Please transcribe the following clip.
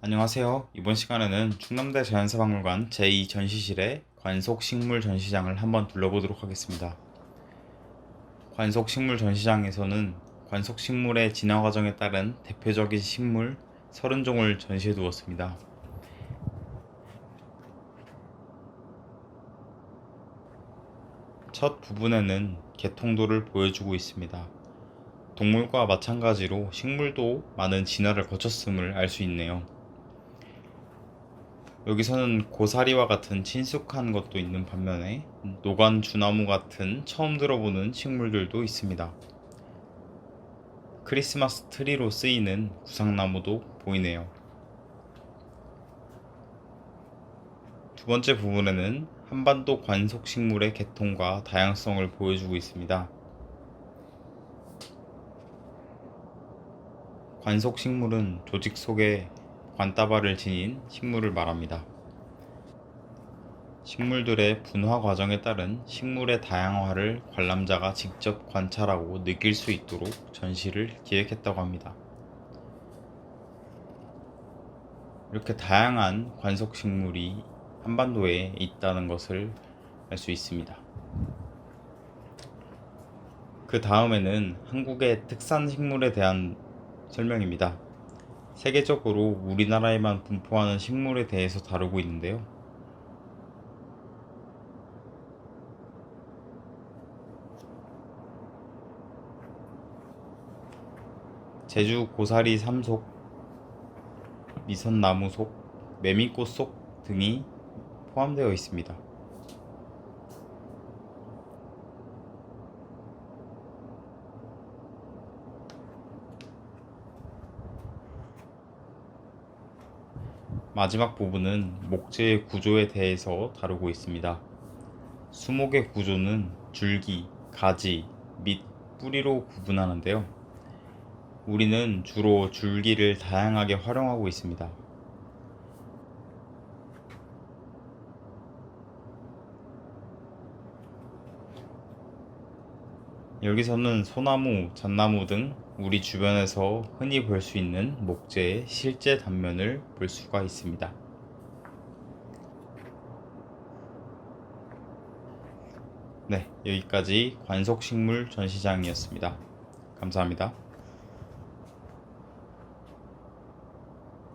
안녕하세요. 이번 시간에는 충남대 자연사박물관 제2전시실의 관속식물 전시장을 한번 둘러보도록 하겠습니다. 관속식물 전시장에서는 관속식물의 진화 과정에 따른 대표적인 식물 30종을 전시해 두었습니다. 첫 부분에는 개통도를 보여주고 있습니다. 동물과 마찬가지로 식물도 많은 진화를 거쳤음을 알 수 있네요. 여기서는 고사리와 같은 친숙한 것도 있는 반면에 노간 주나무 같은 처음 들어보는 식물들도 있습니다. 크리스마스 트리로 쓰이는 구상나무도 보이네요. 두 번째 부분에는 한반도 관속식물의 개통과 다양성을 보여주고 있습니다. 관속식물은 조직 속에 관따발을 지닌 식물을 말합니다. 식물들의 분화 과정에 따른 식물의 다양화를 관람자가 직접 관찰하고 느낄 수 있도록 전시를 기획했다고 합니다. 이렇게 다양한 관속 식물이 한반도에 있다는 것을 알 수 있습니다. 그 다음에는 한국의 특산 식물에 대한 설명입니다. 세계적으로 우리나라에만 분포하는 식물에 대해서 다루고 있는데요. 제주 고사리 삼속, 미선나무 속, 매미꽃 속 등이 포함되어 있습니다. 마지막 부분은 목재의 구조에 대해서 다루고 있습니다. 수목의 구조는 줄기, 가지, 밑, 뿌리로 구분하는데요. 우리는 주로 줄기를 다양하게 활용하고 있습니다. 여기서는 소나무, 잣나무 등 우리 주변에서 흔히 볼 수 있는 목재의 실제 단면을 볼 수가 있습니다. 네, 여기까지 관속식물 전시장이었습니다. 감사합니다.